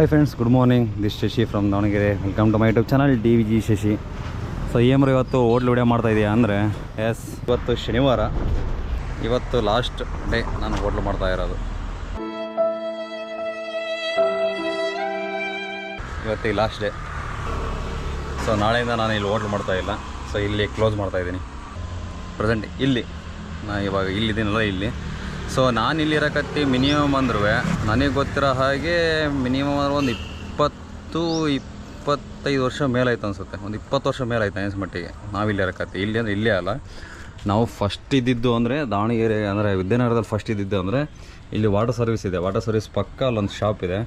Hi friends good morning this Shashi from Davanagere welcome to my YouTube channel D V G Shashi so ಏಮ್ರ ಇವತ್ತು hotel video ಮಾಡ್ತಾ ಇದೆಯಾ ಅಂದರೆ S ಇವತ್ತು ಶನಿವಾರ. ಇವತ್ತು ಲಾಸ್ಟ್ ಡೇ ನಾನು ಹೋಟ್ಲು ಮಾಡ್ತಾ ಇರೋದು. ಇವತ್ತು ಈ ಲಾಸ್ಟ್ ಡೇ ಸೊ ನಾಳೆಯಿಂದ ನಾನು ಇಲ್ಲಿ ಹೋಟ್ಲು ಮಾಡ್ತಾ ಇಲ್ಲ. ಸೊ ಇಲ್ಲಿ ಕ್ಲೋಸ್ ಮಾಡ್ತಾ ಇದ್ದೀನಿ. ಪ್ರೆಸೆಂಟ್ ಇಲ್ಲಿ. ನಾ ಇವಾಗ ಇಲ್ಲಿದ್ದೀನಲ್ಲ, ಇಲ್ಲಿ. ಸೊ ನಾನು ಇಲ್ಲಿರಕತ್ತಿ ಮಿನಿಮಮ್ ಅಂದ್ರೂ ನನಗೆ ಗೊತ್ತಿರೋ ಹಾಗೆ ಮಿನಿಮಮ್ ಅಂದ್ರೆ ಒಂದು ಇಪ್ಪತ್ತು, ಇಪ್ಪತ್ತೈದು ವರ್ಷ ಮೇಲಾಯ್ತು ಅನಿಸುತ್ತೆ. ಒಂದು ಇಪ್ಪತ್ತು ವರ್ಷ ಮೇಲಾಯ್ತು ಅನಿಸ್ ಮಟ್ಟಿಗೆ ನಾವಿಲ್ಲಿ ಇರಕತ್ತಿ ಇಲ್ಲಿ ಅಂದರೆ ಇಲ್ಲೇ ಅಲ್ಲ. ನಾವು ಫಸ್ಟ್ ಇದ್ದಿದ್ದು ಅಂದರೆ ದಾವಣಗೆರೆ ಅಂದರೆ ವಿದ್ಯಾನಗರದಲ್ಲಿ ಫಸ್ಟ್ ಇದ್ದಿದ್ದು ಅಂದರೆ ಇಲ್ಲಿ ವಾಟರ್ ಸರ್ವಿಸ್ ಇದೆ. ವಾಟರ್ ಸರ್ವಿಸ್ ಪಕ್ಕ ಅಲ್ಲೊಂದು ಶಾಪ್ ಇದೆ.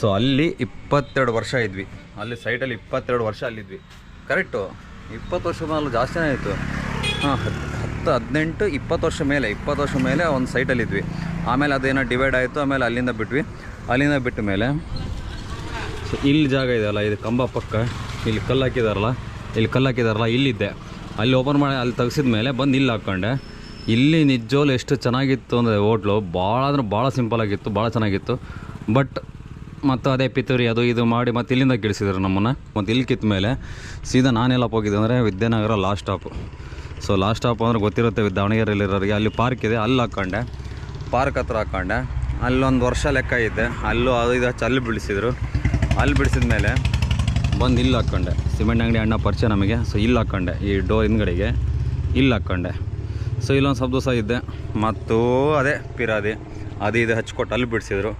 ಸೊ ಅಲ್ಲಿ ಇಪ್ಪತ್ತೆರಡು ವರ್ಷ ಇದ್ವಿ. ಅಲ್ಲಿ ಸೈಟಲ್ಲಿ ಇಪ್ಪತ್ತೆರಡು ವರ್ಷ ಅಲ್ಲಿದ್ವಿ. ಕರೆಕ್ಟು ಇಪ್ಪತ್ತು ವರ್ಷ ಮೇಲೆ ಜಾಸ್ತಿನೇ ಆಯಿತು. ಹಾಂ. ಹತ್ತು, ಹದಿನೆಂಟು, ಇಪ್ಪತ್ತು ವರ್ಷ ಮೇಲೆ, ಇಪ್ಪತ್ತು ವರ್ಷ ಮೇಲೆ ಒಂದು ಸೈಟಲ್ಲಿದ್ವಿ ಆಮೇಲೆ ಅದೇನೋ ಡಿವೈಡ್ ಆಯಿತು, ಆಮೇಲೆ ಅಲ್ಲಿಂದ ಬಿಟ್ವಿ. ಅಲ್ಲಿಂದ ಬಿಟ್ಟ ಮೇಲೆ ಸೊ ಇಲ್ಲಿ ಜಾಗ ಇದೆಯಲ್ಲ, ಇದು ಕಂಬ ಪಕ್ಕ. ಇಲ್ಲಿ ಕಲ್ಲು ಹಾಕಿದಾರಲ್ಲ, ಇಲ್ಲಿ ಕಲ್ಲು ಹಾಕಿದಾರಲ್ಲ, ಇಲ್ಲಿದ್ದೆ. ಅಲ್ಲಿ ಓಪನ್ ಮಾಡಿ, ಅಲ್ಲಿ ತೆಗ್ಸಿದ ಮೇಲೆ ಬಂದು ಇಲ್ಲಿ ಹಾಕ್ಕೊಂಡೆ ಇಲ್ಲಿ ನಿಜೋಲು ಎಷ್ಟು ಚೆನ್ನಾಗಿತ್ತು ಅಂದರೆ ಹೋಟ್ಲು, ಭಾಳ ಅಂದ್ರೆ ಭಾಳ ಸಿಂಪಲ್ ಆಗಿತ್ತು, ಭಾಳ ಚೆನ್ನಾಗಿತ್ತು. ಬಟ್ ಮತ್ತು ಅದೇ ಪಿತೂರಿ, ಅದು ಇದು ಮಾಡಿ ಮತ್ತು ಇಲ್ಲಿಂದ ಗಿಡಿಸಿದ್ರು ನಮ್ಮನ್ನು. ಮತ್ತು ಇಲ್ಲಿ ಕಿತ್ತ ಮೇಲೆ ಸೀದಾ ನಾನೆಲ್ಲಪ್ಪ ಹೋಗಿದ್ದೆ ಅಂದರೆ Vidyanagar last stop so last stop ಅಂದರೆ ಗೊತ್ತಿರುತ್ತೆ ದಾವಣಗೆರೆಯಲ್ಲಿರೋರಿಗೆ. ಅಲ್ಲಿ ಪಾರ್ಕ್ ಇದೆ, ಅಲ್ಲಿ ಹಾಕ್ಕೊಂಡೆ ಪಾರ್ಕ್ ಹತ್ರ ಹಾಕ್ಕೊಂಡೆ ಅಲ್ಲೊಂದು ವರ್ಷ ಲೆಕ್ಕ ಇದೆ. ಅಲ್ಲೂ ಅದು ಇದು ಅಲ್ಲಿ ಬಿಡಿಸಿದ್ರು. ಅಲ್ಲಿ ಬಿಡಿಸಿದ ಮೇಲೆ ಬಂದು ಇಲ್ಲಿ ಹಾಕ್ಕೊಂಡೆ ಸಿಮೆಂಟ್ ಅಂಗಡಿ ಅಣ್ಣ ಪರಿಚಯ ನಮಗೆ. ಸೊ ಇಲ್ಲಿ ಹಾಕ್ಕೊಂಡೆ ಈ ಡೋರ್ ಹಿಂದ್ಗಡೆಗೆ. ಇಲ್ಲಿ ಹಾಕ್ಕೊಂಡೆ ಸೊ ಇಲ್ಲೊಂದು ಸ್ವಲ್ಪ ದಿವಸ ಇದ್ದೆ. ಮತ್ತು ಅದೇ ಪಿರಾದಿ. ಅದು ಇದು ಹಚ್ಕೊಟ್ಟು ಅಲ್ಲಿ ಬಿಡಿಸಿದ್ರು.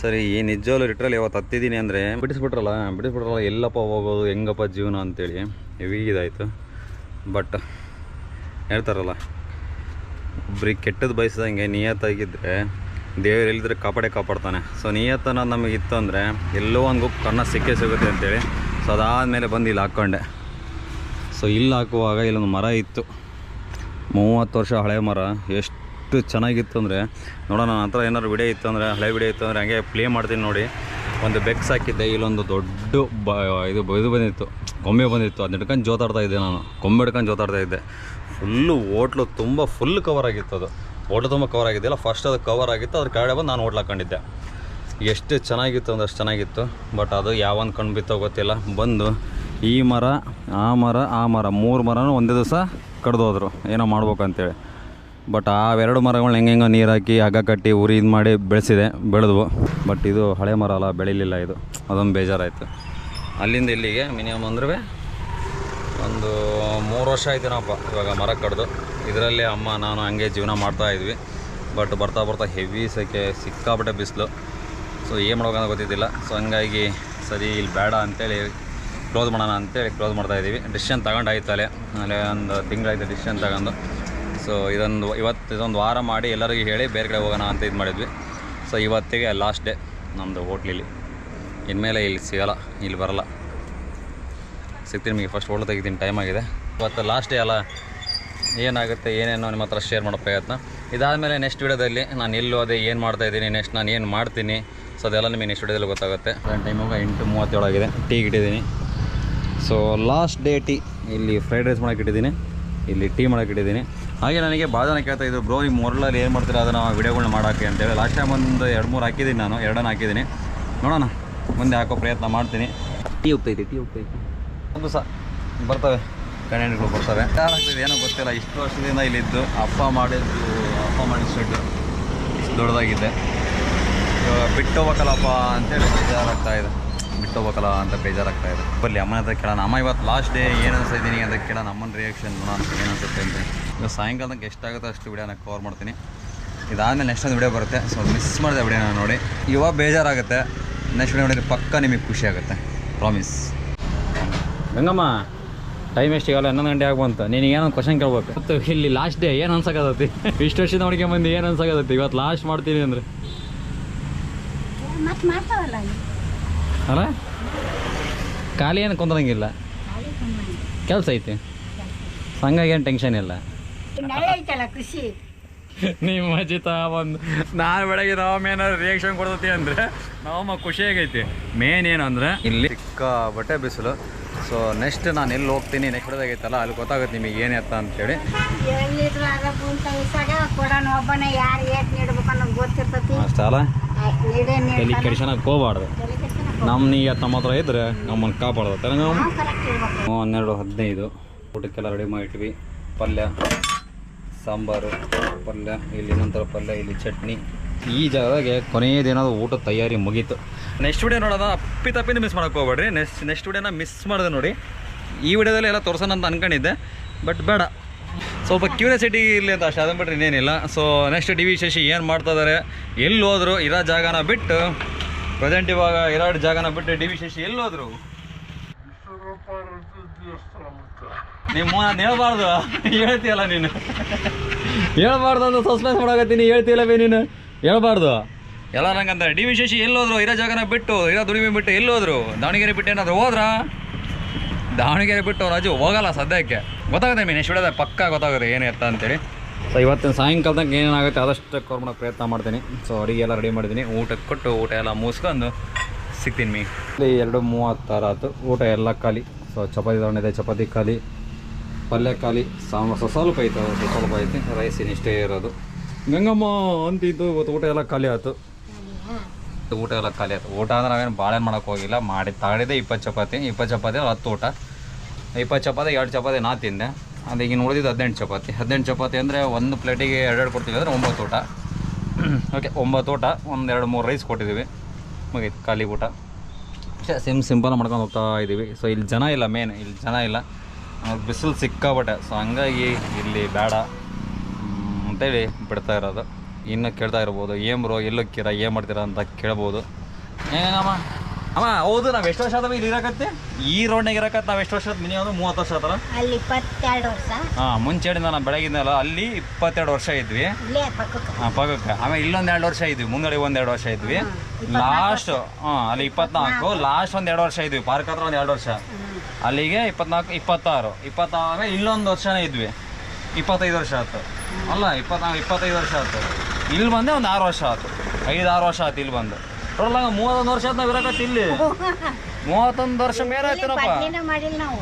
ಸರಿ, ಈ ನಿಜವಲ್ಲೂ ಲಿಟ್ರಲ್ಲಿ ಇವತ್ತು ಹತ್ತಿದ್ದೀನಿ ಅಂದರೆ, ಬಿಡಿಸ್ಬಿಟ್ರಲ್ಲ ಬಿಡಿಸ್ಬಿಟ್ರಲ್ಲ, ಎಲ್ಲಪ್ಪ ಹೋಗೋದು, ಹೆಂಗಪ್ಪ ಜೀವನ ಅಂತೇಳಿ. ಹೆವಿ ಇದಾಯಿತು. ಬಟ್ ಹೇಳ್ತಾರಲ್ಲ ಒಬ್ರಿಗೆ ಕೆಟ್ಟದ್ದು ಬಯಸ್ದಂಗೆ ನಿಯತ್ತಾಗಿದ್ದರೆ ದೇವರು ಎಲ್ಲಿದ್ರೆ ಕಾಪಾಡೇ ಕಾಪಾಡ್ತಾನೆ. ಸೊ ನಿಯತ್ತನ ಇತ್ತು ಅಂದರೆ ಎಲ್ಲೋ ಒಂದು ಗುಪ್ ಕಣ್ಣ ಸಿಕ್ಕೇ ಸಿಗುತ್ತೆ ಅಂತೇಳಿ ಸೊ ಅದಾದಮೇಲೆ ಬಂದು ಇಲ್ಲಿ ಹಾಕ್ಕೊಂಡೆ ಸೊ ಇಲ್ಲಿ ಹಾಕುವಾಗ ಇಲ್ಲೊಂದು ಮರ ಇತ್ತು. ಮೂವತ್ತು ವರ್ಷ ಹಳೆ ಮರ. ಎಷ್ಟು ಚೆನ್ನಾಗಿತ್ತು ಅಂದರೆ, ನೋಡೋಣ, ನನ್ನ ಹತ್ರ ಏನಾದ್ರು ವಿಡಿಯೋ ಇತ್ತು ಅಂದರೆ, ಹಳೆ ವಿಡಿಯೋ ಇತ್ತು ಅಂದರೆ ಹಂಗೆ ಪ್ಲೇ ಮಾಡ್ತೀನಿ ನೋಡಿ. ಒಂದು ಬೆಕ್ಸ್ ಹಾಕಿದ್ದೆ, ಇಲ್ಲೊಂದು ದೊಡ್ಡ ಬ ಇದು ಇದು ಬಂದಿತ್ತು. ಗೊಂಬೆ ಬಂದಿತ್ತು. ಅದನ್ನ ಹಿಡ್ಕೊಂಡು ಜೋತಾಡ್ತಾ ಇದ್ದೆ ನಾನು. ಗೊಂಬೆ ಹಿಡ್ಕೊಂಡು ಜೋತಾಡ್ತಾ ಇದ್ದೆ. ಫುಲ್ಲು ಓಟ್ಲು ತುಂಬ ಫುಲ್ ಕವರ್ ಆಗಿತ್ತು ಅದು ಹೋಟ್ಲು ತುಂಬ ಕವರ್ ಆಗಿದ್ದಿಲ್ಲ ಫಸ್ಟ್ ಅದು ಕವರ್ ಆಗಿತ್ತು, ಅದ್ರ ಕೆಳಗಡೆ ಬಂದು ನಾನು ಓಟ್ಲು ಹಾಕೊಂಡಿದ್ದೆ. ಎಷ್ಟು ಚೆನ್ನಾಗಿತ್ತು ಅಂದ್ರೆ ಅಷ್ಟು ಚೆನ್ನಾಗಿತ್ತು ಬಟ್ ಅದು ಯಾವೊಂದು ಕಣ್ಣು ಬಿತ್ತೋ ಗೊತ್ತಿಲ್ಲ. ಬಂದು ಈ ಮರ, ಆ ಮರ ಆ ಮರ, ಮೂರು ಮರನ ಒಂದೇ ದಿವಸ ಕಡ್ದೋದ್ರು, ಏನೋ ಮಾಡ್ಬೇಕಂತೇಳಿ. ಬಟ್ ಆ ಎರಡು ಮರಗಳನ್ನ ಹೆಂಗೆ ನೀರು ಹಾಕಿ, ಹಗ್ಗ ಕಟ್ಟಿ, ಉರಿ ಇದು ಮಾಡಿ ಬೆಳೆಸಿದೆ, ಬೆಳೆದ್ವು. ಬಟ್ ಇದು ಹಳೆ ಮರ ಅಲ್ಲ, ಬೆಳಿಲಿಲ್ಲ ಇದು. ಅದೊಂದು ಬೇಜಾರಾಯಿತು. ಅಲ್ಲಿಂದ ಇಲ್ಲಿಗೆ ಮಿನಿಮಮ್ ಅಂದ್ರೆ ಒಂದು ಮೂರು ವರ್ಷ ಆಯ್ತೇನಪ್ಪ ಇವಾಗ ಮರ ಕಡ್ದು. ಇದರಲ್ಲಿ ಅಮ್ಮ, ನಾನು ಹಂಗೆ ಜೀವನ ಮಾಡ್ತಾ ಇದ್ವಿ. ಬಟ್ ಬರ್ತಾ ಬರ್ತಾ ಹೆವಿ ಸೆಕೆ ಸಿಕ್ಕಾಪಟ್ಟೆ ಬಿಸಿಲು. ಸೊ ಏನು ಮಾಡ್ಬೇಕಂತ ಗೊತ್ತಿದ್ದಿಲ್ಲ. ಸೊ ಹಂಗಾಗಿ ಸರಿ, ಇಲ್ಲಿ ಬೇಡ ಅಂತೇಳಿ ಕ್ಲೋಸ್ ಮಾಡೋಣ ಅಂತೇಳಿ ಕ್ಲೋಸ್ ಮಾಡ್ತಾ ಇದ್ದೀವಿ. ಡಿಸಿಷನ್ ತಗೊಂಡಾಯ್ತು ಅಲ್ಲೇ ಒಂದು ತಿಂಗಳಾಯ್ತು ಡಿಸಿಷನ್ ತಗೊಂಡು. ಸೊ ಇದೊಂದು, ಇವತ್ತು ಇದೊಂದು ವಾರ ಮಾಡಿ ಎಲ್ಲರಿಗೂ ಹೇಳಿ ಬೇರೆ ಕಡೆ ಹೋಗೋಣ ಅಂತ ಇದು ಮಾಡಿದ್ವಿ. ಸೊ ಇವತ್ತಿಗೆ ಲಾಸ್ಟ್ ಡೇ ನಮ್ಮದು ಹೋಟ್ಲಿಲ್ಲಿ. ಇನ್ಮೇಲೆ ಇಲ್ಲಿ ಸಿಗೋಲ್ಲ, ಇಲ್ಲಿ ಬರಲ್ಲ. ಸಿಗ್ತೀನಿ ನಿಮಗೆ ಫಸ್ಟ್ ಫೋಟೋ ತೆಗಿತೀನಿ ಟೈಮ್ ಆಗಿದೆ. ಇವತ್ತು ಲಾಸ್ಟ್ ಡೇ ಅಲ್ಲ, ಏನಾಗುತ್ತೆ, ಏನೇನೋ ನಿಮ್ಮ ಹತ್ರ ಶೇರ್ ಮಾಡೋ ಪ್ರಯತ್ನ. ಇದಾದಮೇಲೆ ನೆಕ್ಸ್ಟ್ ವಿಡಿಯೋದಲ್ಲಿ ನಾನು ಎಲ್ಲೋದೆ ಏನು ಮಾಡ್ತಾ ಇದ್ದೀನಿ ನೆಕ್ಸ್ಟ್ ನಾನು ಏನು ಮಾಡ್ತೀನಿ ಸೊ ಅದೆಲ್ಲ ನಿಮಗೆ ನೆಕ್ಸ್ಟ್ ವೀಡಿಯೋದಲ್ಲಿ ಗೊತ್ತಾಗುತ್ತೆ. ಟೈಮ್ ಹೋಗ ಎಂಟು ಮೂವತ್ತೇಳಾಗಿದೆ ಟೀ ಇಟ್ಟಿದ್ದೀನಿ. ಸೊ ಲಾಸ್ಟ್ ಡೇ ಟೀ ಇಲ್ಲಿ ಫ್ರೈಡ್ ರೈಸ್ ಮಾಡೋಕೆ ಇಟ್ಟಿದ್ದೀನಿ, ಇಲ್ಲಿ ಟೀ ಮಾಡೋಕೆ ಇಟ್ಟಿದ್ದೀನಿ. ಹಾಗೆ ನನಗೆ ಭಾಳ ಜನ ಕೇಳ್ತಾ ಇದ್ರು ಬ್ರೋ ನಿಮ್ಮ ಮೊರಲಲ್ಲಿ ಏನು ಮಾಡ್ತೀರ? ಅದನ್ನು ವೀಡಿಯೋಗಳನ್ನ ಮಾಡೋಕ್ಕೆ ಅಂತೇಳಿ ಲಾಸ್ಟ್ ಟೈಮ್ ಒಂದು ಎರಡು ಮೂರು ಹಾಕಿದ್ದೀನಿ ನಾನು, ಎರಡನ್ನು ಹಾಕಿದ್ದೀನಿ. ನೋಡೋಣ, ಮುಂದೆ ಹಾಕೋ ಪ್ರಯತ್ನ ಮಾಡ್ತೀನಿ. ಟೀ ಉಪ್ತೈತಿ ಟೀ ಹೋಗ್ತೈತಿ ಒಂದು ಸಹ ಬರ್ತವೆ. ಕಂಟೆಂಟ್ಗಳು ಬರ್ತವೆ. ಏನೋ ಗೊತ್ತಿಲ್ಲ, ಇಷ್ಟು ವರ್ಷದಿಂದ ಇಲ್ಲಿದ್ದು ಅಪ್ಪ ಮಾಡಿದ್ದು, ಅಪ್ಪ ಮಾಡಿದ ಶೆಡ್ಡು ದೊಡ್ಡದಾಗಿದೆ. ಇವಾಗ ಬಿಟ್ಟು ಹೋಗ್ಬೇಕಲ್ಲಪ್ಪ ಅಂತೇಳಿ ಬೇಜಾರಾಗ್ತಾ ಇದೆ. ಬಿಟ್ಟು ಹೋಗ್ಬೇಕಲ್ಲ ಅಂತ ಬೇಜಾರಾಗ್ತಾ ಇದೆ. ಬರಲಿ ಅಮ್ಮನ ಹತ್ರ ಕೇಳೋಣ. ಅಮ್ಮ, ಇವತ್ತು ಲಾಸ್ಟ್ ಡೇ ಏನು ಅನಿಸ್ತಿದ್ದೀನಿ ಅಂತ ಕೇಳೋಣ. ಅಮ್ಮನ ರಿಯಾಕ್ಷನ್ ನೋಡೋಣ ಏನು ಅನ್ಸುತ್ತೆ ಅಂತ ಇವಾಗ ಸಾಯಂಕಾಲಕ್ಕೆ ಎಷ್ಟಾಗುತ್ತೋ ಅಷ್ಟು ವಿಡಿಯೋನ ಕವರ್ ಮಾಡ್ತೀನಿ. ಇದಾದಮೇಲೆ ನೆಕ್ಸ್ಟ್ ಒಂದು ವಿಡಿಯೋ ಬರುತ್ತೆ. ಸೊ ಮಿಸ್ ಮಾಡಿದೆ ವಿಡಿಯೋನ ನೋಡಿ. ಇವಾಗ ಬೇಜಾರಾಗುತ್ತೆ. ನೆಕ್ಸ್ಟ್ ವಿಡಿಯೋ ನೋಡಿದ್ರೆ ಪಕ್ಕ ನಿಮಗೆ ಖುಷಿ ಆಗುತ್ತೆ. ಪ್ರಾಮಿಸ್ ಗಂಗಮ್ಮ ಟೈಮ್ ಎಷ್ಟಿಗಲ್ಲ ಹನ್ನೊಂದು ಗಂಟೆ ಆಗ್ಬಂತ. ನೀನು ಏನೊಂದು ಕ್ವಶನ್ ಕೇಳ್ಬೇಕು. ಮತ್ತು ಇಲ್ಲಿ ಲಾಸ್ಟ್ ಡೇ ಏನು ಅನ್ಸಕತ್ತೈತಿ? ಇಷ್ಟು ವರ್ಷದ ನೋಡ್ಕೊಂಬಂದು ಏನು ಅನ್ಸಕತ್ತೈತಿ? ಇವತ್ತು ಲಾಸ್ಟ್ ಮಾಡ್ತೀನಿ ಅಂದರೆ. ಮತ್ತೆ ಮಾಡ್ತಾವಲ್ಲ ಅಲ್ಲಿ. ಖಾಲಿ ಏನು ಕುಂದ್ರಂಗಿಲ್ಲ. ಕೆಲಸ ಐತಿ. ಹಂಗಾಗಿ ಏನು ಟೆನ್ಷನ್ ಇಲ್ಲ. ಖುಷಿ ಐತಲ್ಲ ಕೃಷಿ? ನಿಮ್ಮ ಅಜಿತ ಒಂದು ನಾನು ಬೆಳಗ್ಗೆ ನಾವಮ್ಮ ಏನಾದ್ರು ರಿಯಾಕ್ಷನ್ ಕೊಡ್ತೈತಿ ಅಂದರೆ ನಾವಮ್ಮ ಖುಷಿಯಾಗೈತಿ. ಮೇನ್ ಏನು ಅಂದರೆ ಇಲ್ಲಿ ಸಿಕ್ಕಾಬಟ್ಟೆ ಬಿಸಿಲು. ಸೊ ನೆಕ್ಸ್ಟ್ ನಾನು ಎಲ್ಲಿ ಹೋಗ್ತೀನಿ ನೆಕ್ಸ್ಟ್ ಬಿಡೋದಾಗೈತಲ್ಲ ಅಲ್ಲಿ ಗೊತ್ತಾಗುತ್ತೆ ನಿಮಗೆ ಏನು ಎತ್ತ ಅಂತೇಳಿ. ಅಷ್ಟಲ್ಲ ತಲೆ. ಕೆಡಿಸೋಣಕ್ಕೆ ಹೋಗ್ಬಾರ್ದು. ನಮ್ಮ ನೀ ತಮ್ಮ ಹತ್ರ ಇದ್ರೆ ನಮ್ಮನ್ನು ಕಾಪಾಡ್ದು ನಾವು ಹನ್ನೆರಡು ಹದಿನೈದು. ಊಟಕ್ಕೆಲ್ಲ ರೆಡಿ ಮಾಡಿಟ್ವಿ. ಪಲ್ಯ ಸಾಂಬಾರು ಪಲ್ಯ ಇಲ್ಲಿ ನಂತರ ಪಲ್ಯ ಇಲ್ಲಿ ಚಟ್ನಿ. ಈ ಜಾಗದಾಗೆ ಕೊನೆಯದೇನಾದ್ರು ಊಟ ತಯಾರಿ ಮುಗೀತು. ನೆಕ್ಸ್ಟ್ ವಿಡಿಯೋ ನೋಡೋದ ಅಪ್ಪಿ ತಪ್ಪಿನ ಮಿಸ್ ಮಾಡೋಕೆ ಹೋಗ್ಬೇಡ್ರಿ. ನೆಕ್ಸ್ಟ್ ನೆಕ್ಸ್ಟ್ ವಿಡಿಯೋನ ಮಿಸ್ ಮಾಡಿದೆ ನೋಡಿ. ಈ ವಿಡಿಯೋದಲ್ಲಿ ಎಲ್ಲ ತೋರ್ಸೋಣ ಅಂತ ಅನ್ಕೊಂಡಿದ್ದೆ. ಬಟ್ ಬೇಡ. ಸ್ವಲ್ಪ ಕ್ಯೂರಿಯಾಸಿಟಿ ಇರಲಿ ಅಂತ ಅಷ್ಟು. ಅದನ್ನು ಬಿಟ್ಟರೆ ಇನ್ನೇನಿಲ್ಲ. So next D V Shashi ಏನು ಮಾಡ್ತಾ ಇದ್ದಾರೆ ಎಲ್ಲಿ ಹೋದರು? ಇರೋ ಜಾಗನ ಬಿಟ್ಟು. ಪ್ರೆಸೆಂಟ್ ಇವಾಗ ಎರಡು ಜಾಗನ ಬಿಟ್ಟು ಡಿ ವಿ ಶಶಿ ಎಲ್ಲಿ ಹೋದರು? ನಿಮ್ಮ ಹೇಳ್ಬಾರ್ದು. ಹೇಳ್ತೀಯಲ್ಲ ನೀನು. ಹೇಳ್ಬಾರ್ದು ಅಂತ ಸಸ್ಪೆನ್ಸ್ ಮಾಡಕತ್ತೀನಿ. ಹೇಳ್ತೀಯಲ್ಲ ಬೇ ನೀನು. ಹೇಳ್ಬಾರ್ದು. ಎಲ್ಲ ನಂಗಂತ ಡಿ ವಿ ಶಶಿ ಎಲ್ಲೋದ್ರು ಇರೋ ಜಾಗನ ಬಿಟ್ಟು ಇರೋ ದುಡಿಮೆ ಬಿಟ್ಟು ಎಲ್ಲೋದ್ರು ದಾವಣಗೆರೆ ಬಿಟ್ಟು ಏನಾದ್ರು ಹೋದ್ರಾ? ದಾವಣಗೆರೆ ಬಿಟ್ಟು ರಾಜು ಹೋಗಲ್ಲ ಸದ್ಯಕ್ಕೆ. ಗೊತ್ತಾಗುತ್ತೆ ಮೀನು ಎಷ್ಟು ಪಕ್ಕ ಗೊತ್ತಾಗುತ್ತೆ ಏನು ಎತ್ತ ಅಂತೇಳಿ. ಸೊ ಇವತ್ತಿನ ಸಾಯಂಕಾಲದಾಗ ಏನೇನಾಗುತ್ತೆ ಅದಷ್ಟು ಕವರ್ ಪ್ರಯತ್ನ ಮಾಡ್ತೀನಿ. ಸೊ ಅಡುಗೆ ಎಲ್ಲ ರೆಡಿ ಮಾಡಿದ್ದೀನಿ. ಊಟಕ್ಕೆ ಕೊಟ್ಟು ಊಟ ಎಲ್ಲ ಮುಗಿಸ್ಕೊಂಡು ಸಿಗ್ತೀನಿ ಮೀ ಇಲ್ಲಿ ಎರಡು ಮೂವತ್ತಾರು ಆಯ್ತು. ಊಟ ಎಲ್ಲ ಖಾಲಿ. ಸೊ ಚಪಾತಿ ತಗೊಂಡಿದೆ ಚಪಾತಿ ಖಾಲಿ. ಪಲ್ಯ ಖಾಲಿ. ಸಾಂಬಾರು ಸ್ವಲ್ಪ ಐತೆ ಸ್ವಲ್ಪ ಸ್ವಲ್ಪ ಐತಿ. ರೈಸ್ ಇನ್ನಿಷ್ಟೇ ಇರೋದು. ಗಂಗಮ್ಮ, ಅಂತಿದ್ದು ಇವತ್ತು ಊಟ ಎಲ್ಲ ಖಾಲಿ ಆಯ್ತು. ಊಟ ಎಲ್ಲ ಖಾಲಿ ಆಯ್ತು. ಊಟ ಅಂದ್ರೆ ನಾವೇನು ಬಾಳೆ ಮಾಡೋಕೆ ಹೋಗಿಲ್ಲ. ಮಾಡಿ ತಗೊಂಡಿದ್ದೆ ಇಪ್ಪತ್ತು ಚಪಾತಿ. ಇಪ್ಪತ್ತು ಚಪಾತಿ ಹತ್ತು ಊಟ. ಇಪ್ಪತ್ತು ಚಪಾತಿ, ಎರಡು ಚಪಾತಿ ನಾ ತಿಂದೆ. ಅದು ಈಗಿನ ಉಳಿದಿದ್ದು ಹದಿನೆಂಟು ಚಪಾತಿ. ಹದಿನೆಂಟು ಚಪಾತಿ ಅಂದರೆ ಒಂದು ಪ್ಲೇಟಿಗೆ ಎರಡೆರಡು ಕೊಡ್ತೀವಿ ಅಂದರೆ ಒಂಬತ್ತು ಊಟ. ಓಕೆ ಒಂಬತ್ತು ಊಟ. ಒಂದು ಎರಡು ಮೂರು ರೈಸ್ ಕೊಟ್ಟಿದ್ದೀವಿ. ಮುಗೀತು, ಖಾಲಿ ಊಟ. ಸಿಮ್ ಸಿಂಪಲ್ ಮಾಡ್ಕೊಂಡು ಹೋಗ್ತಾ ಇದ್ದೀವಿ ಸೊ ಇಲ್ಲಿ ಜನ ಇಲ್ಲ ಮೇನ್ ಇಲ್ಲಿ ಜನ ಇಲ್ಲ. ಬಿಸಿಲು ಸಿಕ್ಕಾಬಟ್ಟೆ ಸೊ ಹಂಗಾಗಿ ಇಲ್ಲಿ ಬೇಡ. ಅಂತೇಳಿ ಬಿಡ್ತಾ ಇರೋದು. ಇನ್ನು ಕೇಳ್ತಾ ಇರ್ಬೋದು ಏನು ಬ್ರೋ ಎಲ್ಲೋಗ್ತೀರಾ ಏನು ಮಾಡ್ತೀರಾ ಅಂತ ಕೇಳ್ಬೋದು. ಏನಮ್ಮ ಅಮ್ಮ ಹೌದು ನಾವು ಎಷ್ಟು ವರ್ಷ ಆದವ ಇಲ್ಲಿ ಇರಕತ್ತೆ? ಈ ರೋಡ್ನಾಗ ಇರಕತ್ತೆ ನಾವು ಎಷ್ಟು ವರ್ಷ ಮಿನಿಮಮ್ ಮೂವತ್ತು ವರ್ಷ ಆತಲ್ಲ? ಅಲ್ಲಿ ಇಪ್ಪತ್ತೆರಡು ವರ್ಷ. ಹಾಂ ಮುಂಚೆ ಹೇಳಿದ ನಾನು ಬೆಳಗಿನಲ್ಲ ಅಲ್ಲಿ ಇಪ್ಪತ್ತೆರಡು ವರ್ಷ ಇದ್ವಿ. ಹಾಂ ಪಕ್ಕಕ್ಕೆ. ಆಮೇಲೆ ಇಲ್ಲೊಂದು ಎರಡು ವರ್ಷ ಇದ್ವಿ ಮುಂದಡೆ ಒಂದು ಎರಡು ವರ್ಷ ಇದ್ವಿ. ಲಾಸ್ಟ್ ಹಾಂ ಅಲ್ಲಿ ಇಪ್ಪತ್ನಾಲ್ಕು ಲಾಸ್ಟ್ ಒಂದು ಎರಡು ವರ್ಷ ಇದ್ವಿ ಪಾರ್ಕ್ ಹತ್ರ ಒಂದು ಎರಡು ವರ್ಷ. ಅಲ್ಲಿಗೆ ಇಪ್ಪತ್ನಾಲ್ಕು ಇಪ್ಪತ್ತಾರು ಇಪ್ಪತ್ತಾರು ಇಲ್ಲೊಂದು ವರ್ಷನೇ ಇದ್ವಿ. ಇಪ್ಪತ್ತೈದು ವರ್ಷ ಆಯ್ತು ಅಲ್ಲ ಇಪ್ಪತ್ನಾಲ್ಕು ಇಪ್ಪತ್ತೈದು ವರ್ಷ ಆಯ್ತು ಇಲ್ಲಿ ಬಂದೆ ಒಂದು ಆರು ವರ್ಷ ಆಯ್ತು ಐದು ಆರು ವರ್ಷ ಆಯ್ತು ಇಲ್ಲಿ ಬಂದು. ಟೋಟಲ್ ಆಗ ಮೂವತ್ತೊಂದು ವರ್ಷ ಆಯ್ತು ನಾವು ಇರಕತ್ತಿ ಇಲ್ಲಿ. ಮೂವತ್ತೊಂದು ವರ್ಷ ಮೇಲೆ ಆಯ್ತೇನಪ್ಪ? ನಾವು.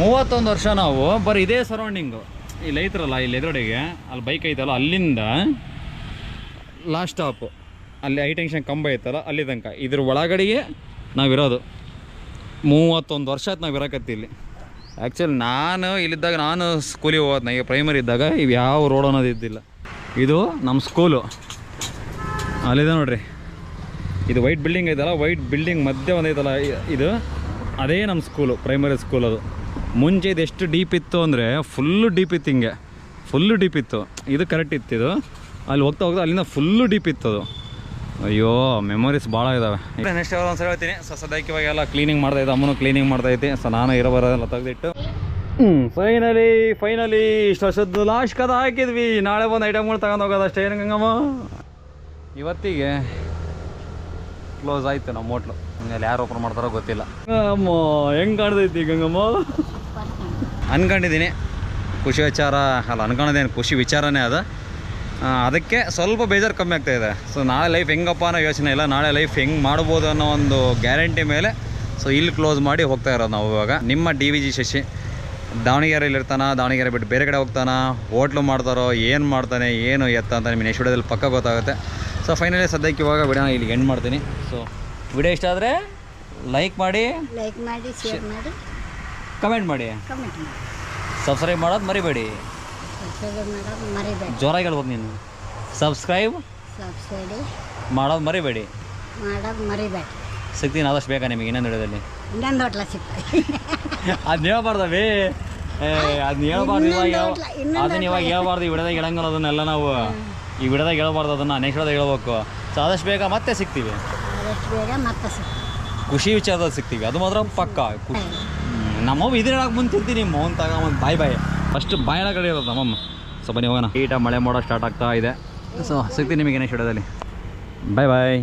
ಮೂವತ್ತೊಂದು ವರ್ಷ ನಾವು ಬರೀ ಇದೇ ಸರೌಂಡಿಂಗು ಇಲ್ಲಿ ಐತ್ರಲ್ಲ ಇಲ್ಲಿ ಎದುರುಡೆಗೆ ಅಲ್ಲಿ ಬೈಕ್ ಐತಲ್ಲ ಅಲ್ಲಿಂದ ಲಾಸ್ಟ್ ಸ್ಟಾಪು ಅಲ್ಲಿ ಐ ಟೆನ್ಷನ್ ಕಂಬ ಐತಲ್ಲ ಅಲ್ಲಿ ತನಕ. ಇದ್ರ ಒಳಗಡೆಗೆ ನಾವಿರೋದು ಮೂವತ್ತೊಂದು ವರ್ಷ ಆಯ್ತು ನಾವು ಇರಕತ್ತಿ ಇಲ್ಲಿ. ಆ್ಯಕ್ಚುಲಿ ನಾನು ಇಲ್ಲಿದ್ದಾಗ ನಾನು ಸ್ಕೂಲಿಗೆ ಹೋಗೋದು ನನಗೆ ಪ್ರೈಮರಿ ಇದ್ದಾಗ ಇವು ಯಾವ ರೋಡ್ ಅನ್ನೋದು ಇದ್ದಿಲ್ಲ. ಇದು ನಮ್ಮ ಸ್ಕೂಲು ಅಲ್ಲಿದೆ ನೋಡ್ರಿ. ಇದು ವೈಟ್ ಬಿಲ್ಡಿಂಗ್ ಐತಲ್ಲ ವೈಟ್ ಬಿಲ್ಡಿಂಗ್ ಮಧ್ಯೆ ಒಂದೈತಲ್ಲ ಇದು ಅದೇ ನಮ್ಮ ಸ್ಕೂಲು ಪ್ರೈಮರಿ ಸ್ಕೂಲ್ ಅದು. ಮುಂಚೆ ಇದು ಎಷ್ಟು ಡೀಪ್ ಇತ್ತು ಅಂದರೆ ಫುಲ್ಲು ಡೀಪ್ ಇತ್ತು ಹಿಂಗೆ. ಫುಲ್ಲು ಡೀಪ್ ಇತ್ತು. ಇದು ಕರೆಕ್ಟ್ ಇತ್ತು ಇದು. ಅಲ್ಲಿ ಹೋಗ್ತಾ ಹೋಗ್ತಾ ಅಲ್ಲಿಂದ ಫುಲ್ಲು ಡೀಪ್ ಇತ್ತು ಅದು. ಅಯ್ಯೋ ಮೆಮೊರೀಸ್ ಭಾಳ ಇದ್ದಾವೆ ನೆಕ್ಸ್ಟ್ ಯಾವ್ದು ಒಂದ್ಸಲ ಹೇಳ್ತೀನಿ. ಸೊ ಸದ್ಯಕ್ಕೆ ಇವಾಗ ಎಲ್ಲ ಕ್ಲೀನಿಂಗ್ ಮಾಡ್ತಾ ಇದ್ದೆ, ಅಮ್ಮನು ಕ್ಲೀನಿಂಗ್ ಮಾಡ್ತಾ ಐತಿ ಸೊ, ನಾನು ಇರೋ ಬರೋದೆಲ್ಲ ತೆಗೆದಿಟ್ಟು. ಹ್ಞೂ ಫೈನಲಿ ಫೈನಲಿ ಇಷ್ಟು ವರ್ಷದ್ದು ಲಾಸ್ಟ್ ಕದ ಹಾಕಿದ್ವಿ. ನಾಳೆ ಬಂದು ಐಟಮ್ಗಳು ತಗೊಂಡು ಹೋಗೋದು ಅಷ್ಟೇ, ಏನು ಗಂಗಮ್ಮ? ಇವತ್ತಿಗೆ ಕ್ಲೋಸ್ ಆಯ್ತು ನಮ್ಮ ಹೋಟ್ಲು ಆಮೇಲೆ ಯಾರು ಓಪನ್ ಮಾಡ್ತಾರೋ ಗೊತ್ತಿಲ್ಲ. ಅಮ್ಮ ಹೆಂಗೆ ಕಾಣ್ತೈತಿ ಗಂಗಮ್ಮ? ಅನ್ಕೊಂಡಿದ್ದೀನಿ. ಖುಷಿ ವಿಚಾರ, ಅಲ್ಲ, ಅನ್ಕೊಂಡಿದ್ದೇನೆ. ಖುಷಿ ವಿಚಾರನೇ ಅದು. ಅದಕ್ಕೆ ಸ್ವಲ್ಪ ಬೇಜಾರು ಕಮ್ಮಿ ಆಗ್ತಾ ಇದೆ. ಸೊ ನಾಳೆ ಲೈಫ್ ಹೆಂಗಪ್ಪ ಅನ್ನೋ ಯೋಚನೆ ಇಲ್ಲ. ನಾಳೆ ಲೈಫ್ ಹೆಂಗೆ ಮಾಡ್ಬೋದು ಅನ್ನೋ ಒಂದು ಗ್ಯಾರಂಟಿ ಮೇಲೆ ಸೊ ಇಲ್ಲಿ ಕ್ಲೋಸ್ ಮಾಡಿ ಹೋಗ್ತಾ ಇರೋದು ನಾವು ಇವಾಗ. ನಿಮ್ಮ ಡಿ ವಿ ಜಿ ಶಶಿ ದಾವಣಗೆರೆಯಲ್ಲಿ ಇರ್ತಾನ? ದಾವಣಗೆರೆ ಬಿಟ್ಟು ಬೇರೆ ಕಡೆ ಹೋಗ್ತಾನ? ಹೋಟ್ಲು ಮಾಡ್ತಾರೋ? ಏನು ಮಾಡ್ತಾನೆ? ಏನು ಎತ್ತ ಅಂತ ನಿಮಗೆ ನೆಕ್ಸ್ಟ್ ವಿಡಿಯೋದಲ್ಲಿ ಪಕ್ಕ ಗೊತ್ತಾಗುತ್ತೆ. ಸೊ ಫೈನಲಿ ಸದ್ಯಕ್ಕೆ ಇವಾಗ ವಿಡಿಯೋನ ಇಲ್ಲಿ ಎಂಡ್ ಮಾಡ್ತೀನಿ. ಸೊ ವಿಡಿಯೋ ಇಷ್ಟ ಆದರೆ ಲೈಕ್ ಮಾಡಿ ಲೈಕ್ ಮಾಡಿ ಶೇರ್ ಮಾಡಿ. ಕಮೆಂಟ್ ಮಾಡಿ. ಕಮೆಂಟ್ ಮಾಡಿ. ಸಬ್ಸ್ಕ್ರೈಬ್ ಮಾಡೋದು ಮರಿಬೇಡಿ. ಸಬ್ಸ್ಕ್ರೈಬ್ ಮಾಡೋದು ಮರಿಬೇಡಿ. ಜೋರಾಗಿ ಹೇಳ್ಬೇಕು ನೀನು. ಸಬ್ಸ್ಕ್ರೈಬ್ ಮಾಡೋದು ಮರಿಬೇಡಿ. ಮಾಡೋದು ಮರಿಬೇಡಿ. ಸಿಗ್ತೀನಿ ಆದಷ್ಟು ಬೇಕಾ ನಿಮಗೆ ಇನ್ನೊಂದು ವಿಡಿಯೋದಲ್ಲಿ. ಇನ್ನೊಂದು ಹೋಟ್ಲ ಸಿಗ್ತದೆ. ಅದನ್ನ ಹೇಳ್ಬಾರ್ದವೇ? ಏ ಅದನ್ನ ಹೇಳ್ಬಾರ್ದು ಇವಾಗ ಇನ್ನೊಂದು ಹೋಟ್ಲ, ಇನ್ನೊಂದು ಅದನ್ನ ಇವಾಗ ಹೇಳ್ಬಾರ್ದು ಈ ವಿಡಿಯೋದಾಗ ಹೇಳಂಗಲ್ಲ ಅದನ್ನೆಲ್ಲ ನಾವು. ಈ ವಿಡಿಯೋದಾಗ ಹೇಳ್ಬಾರ್ದು ಅದನ್ನ ನೆಕ್ಸ್ಟ್ ವಿಡಿಯೋದಾಗ ಹೇಳ್ಬೇಕು. ಸೊ ಆದಷ್ಟು ಬೇಗ ಮತ್ತೆ ಸಿಗ್ತೀವಿ. ಆದಷ್ಟು ಬೇಗ ಮತ್ತೆ ಸಿಗ್ತದೆ ಖುಷಿ ವಿಚಾರದಲ್ಲಿ ಸಿಗ್ತೀವಿ. ಅದು ಮಾತ್ರ ಪಕ್ಕ. ಖುಷಿ ಹ್ಮ್, ನಮ್ಮವ್ವ ಇದ್ರ ಹೇಳಕ್ಕೆ ಮುಂತಿರ್ತೀನಿ ಮೌನ್ ತಗೊಂಬಂದು. ಬಾಯ್ ಬಾಯ್ ಫಸ್ಟ್ ಬಾಯಲ ಕಡೆ ಇರೋದು ನಮ್ಮಮ್ಮ. ಸೊ ಬನ್ನಿ ಹೋಗೋಣ. ಈಟ ಮಳೆ ಮಾಡೋ ಸ್ಟಾರ್ಟ್ ಆಗ್ತಾ ಇದೆ. ಸೊ ಸಿಗ್ತೀನಿ ನಿಮಗೆ ನೆಕ್ಸ್ಟ್ ವಿಡಿಯೋದಲ್ಲಿ. ಬಾಯ್ ಬಾಯ್